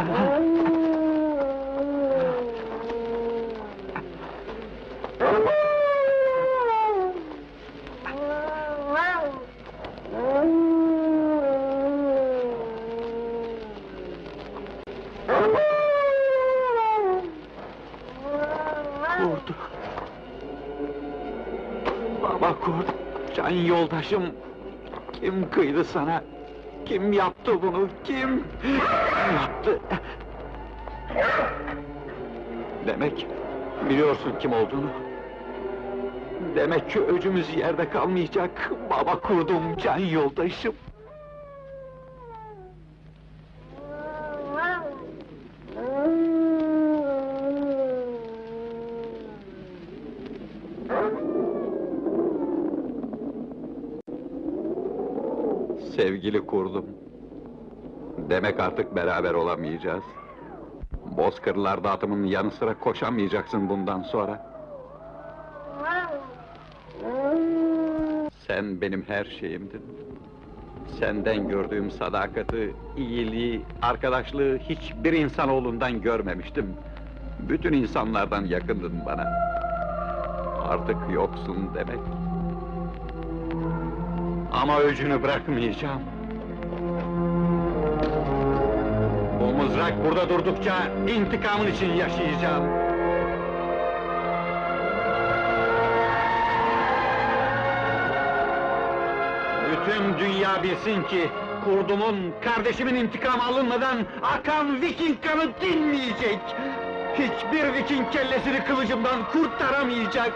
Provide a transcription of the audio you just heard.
Ah. Baba kurt, can yoldaşım. Kim kıydı sana? Kim yaptı bunu? Kim yaptı? Demek biliyorsun kim olduğunu. Demek ki öcümüz yerde kalmayacak. Baba kurdum, can yoldaşım. Sevgili kurdum. Demek artık beraber olamayacağız. Bozkırlarda atımın yanı sıra koşamayacaksın bundan sonra. Sen benim her şeyimdin. Senden gördüğüm sadakati, iyiliği, arkadaşlığı hiçbir insanoğlundan görmemiştim. Bütün insanlardan yakındın bana. Artık yoksun demek. Ama öcünü bırakmayacağım. Bu mızrak burada durdukça intikamın için yaşayacağım. Bütün dünya bilsin ki kurdumun, kardeşimin intikamı alınmadan akan Viking kanı dinmeyecek. Hiçbir Viking kellesini kılıcımdan kurtaramayacak.